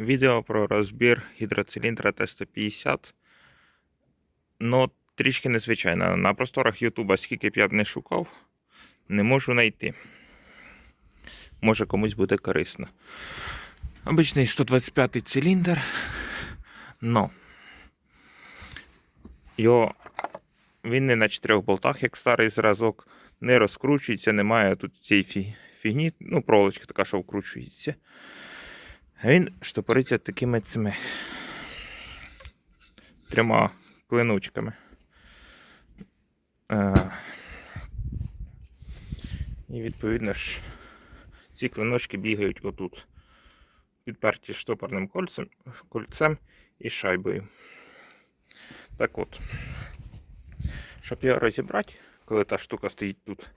Відео про розбір гідроциліндра Т-150. Ну, трішки незвичайно. На просторах Ютуба, скільки б я б не шукав, не можу знайти. Може комусь буде корисно. Обичний 125 циліндр. Но його він не на чотирьох болтах, як старий зразок, не розкручується, немає тут цієї фі- фігні, ну, проволочка така, що вкручується. Він штопориться такими цими трьома клиночками. Е, І відповідно ж ці клиночки бігають отут. Підперті штопорним кольцем, кольцем і шайбою. Так от, щоб його розібрати, коли та штука стоїть тут,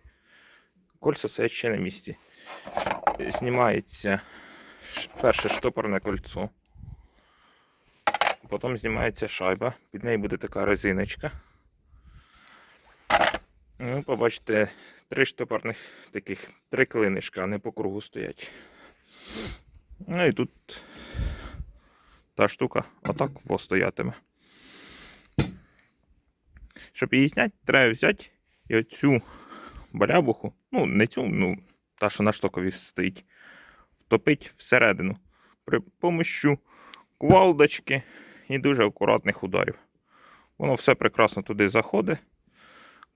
кольця стоять ще на місці. Знімається перше штопорне кольцо. Потім знімається шайба, під нею буде така резиночка. Ну, побачите, три штопорних таких, три клинишка, не по кругу стоять. Ну і тут та штука отак во стоятиме. Щоб її зняти, треба взяти і оцю балябуху, ну, не цю, ну, та, що на штокові стоїть, втопить всередину при помощю кувалдочки і дуже акуратних ударів. Воно все прекрасно туди заходить.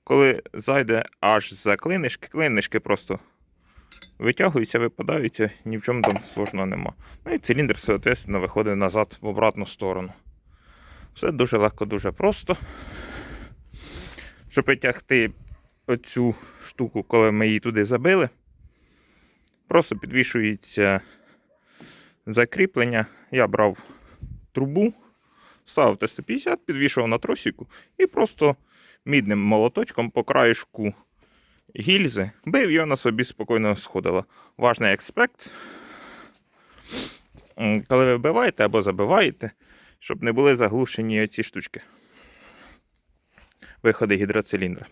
Коли зайде аж за клинишки, клинишки просто витягуються, випадаються, ні в чому там сложного нема. Ну і циліндр, соответственно, виходить назад в обратну сторону. Все дуже легко, дуже просто. Щоб витягти оцю штуку, коли ми її туди забили, просто підвішується закріплення. Я брав трубу, ставив Т-150, підвішував на тросіку і просто мідним молоточком по краєшку гільзи бив і вона собі спокійно сходила. Важний експект. Коли ви вбиваєте або забиваєте, щоб не були заглушені ці штучки. Виходи гідроциліндра.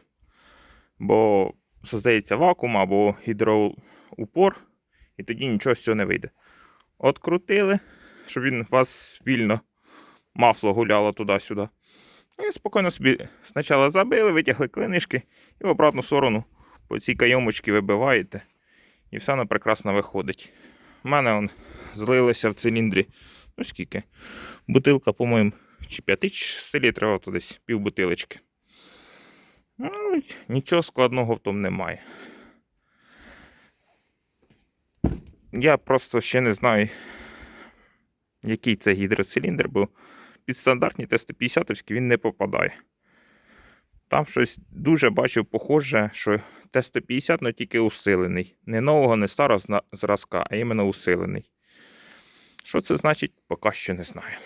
Бо создається вакуум або гідроупор, і тоді нічого з цього не вийде. Открутили, щоб він вас вільно масло гуляло туди-сюди. І спокійно собі спочатку забили, витягли клинишки і в обратну сторону по цій кайомочці вибиваєте. І все воно прекрасно виходить. У мене он злилося в циліндрі. Ну скільки? Бутилка, по-моєму, чи 5 чи 6 літрів, ото десь пів бутилочки. Ну, нічого складного в тому немає. Я просто ще не знаю, який це гідроциліндр, бо під стандартні Т-150 він не попадає. Там щось дуже бачив похоже, що Т-150, але тільки усилений. Не нового, не старого зразка, а іменно усилений. Що це значить, поки що не знаю.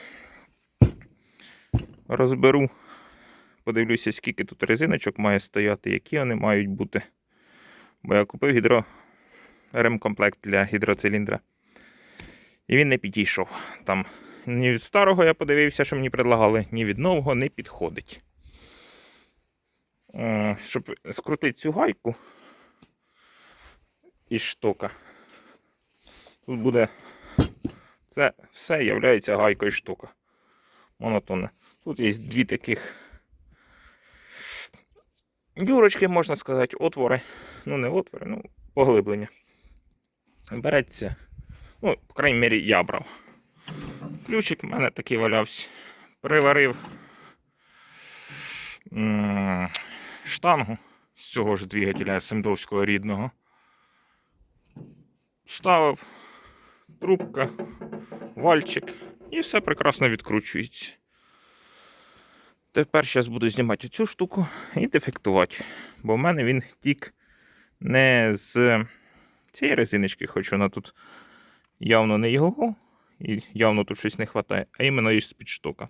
Розберу, подивлюся, скільки тут резиночок має стояти, які вони мають бути. Бо я купив гідро... ремкомплект для гідроциліндра. І він не підійшов. Там ні від старого я подивився, що мені предлагали, ні від нового не підходить. Е, Щоб скрутити цю гайку із штока. Тут буде. Це все є гайкою штока. Монотонне. Тут є дві таких дюрочки, можна сказати, отвори. Ну, не отвори, ну, поглиблення. Береться. Ну, по крайній мірі, я брав. Ключик в мене такий валявся. Приварив штангу з цього ж двигателя Семдовського рідного. Ставив трубка, вальчик і все прекрасно відкручується. Тепер зараз буду знімати цю штуку і дефектувати. Бо в мене він тік не з цієї резиночки, хоч вона тут явно не його, і явно тут щось не вистачає, а іменно із під штока.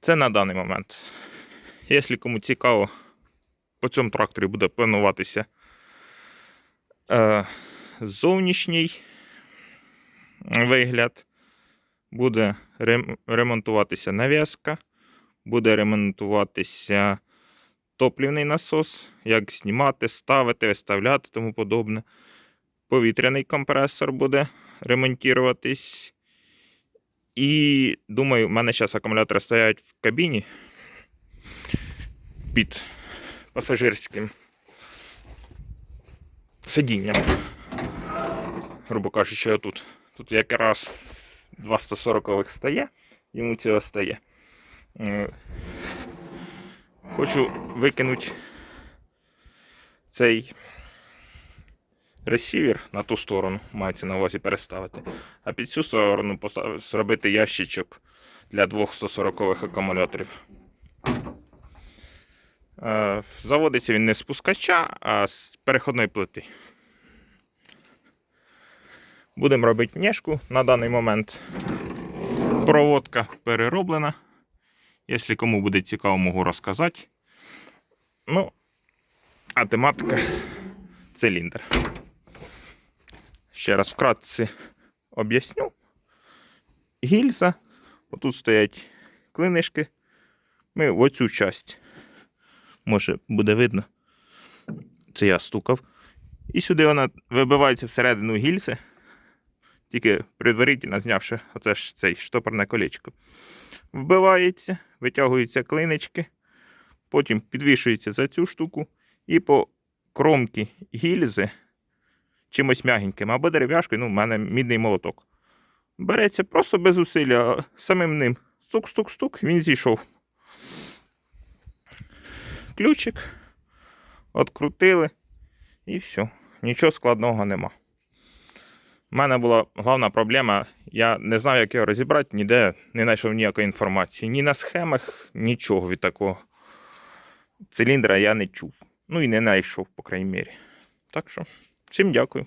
Це на даний момент. Якщо кому цікаво, по цьому тракторі буде плануватися е, зовнішній вигляд, буде ремонтуватися нав'язка, буде ремонтуватися топлівний насос, як знімати, ставити, виставляти тому подобне. повітряний компресор буде ремонтуватись. І думаю, в мене зараз акумулятори стоять в кабіні під пасажирським сидінням. Грубо кажучи, отут. Тут якраз два 140 стає, йому цього стає. Е, Хочу викинути цей ресівер на ту сторону, мається на увазі переставити. А під цю сторону зробити ящичок для двох 140 акумуляторів. Е, Заводиться він не з пускача, а з переходної плити. Будемо робити внешку на даний момент. Проводка перероблена. Якщо кому буде цікаво, можу розказати. Ну, а тематика циліндр. Ще раз вкратце об'ясню. Гільза. Отут стоять клинишки. Ми в оцю часть. Може, буде видно. Це я стукав. І сюди вона вибивається всередину гільзи. Тільки предварительно знявши оце ж цей штопорне колечко. Вбивається, витягуються клинички, потім підвішується за цю штуку і по кромці гільзи чимось м'ягеньким або дерев'яшкою, ну, в мене мідний молоток. Береться просто без зусилля, самим ним стук-стук-стук, він зійшов. Ключик, открутили і все. Нічого складного нема. У мене була головна проблема, я не знав, як його розібрати, ніде не знайшов ніякої інформації. Ні на схемах, нічого від такого циліндра я не чув. Ну і не знайшов, по крайній мірі. Так що, всім дякую.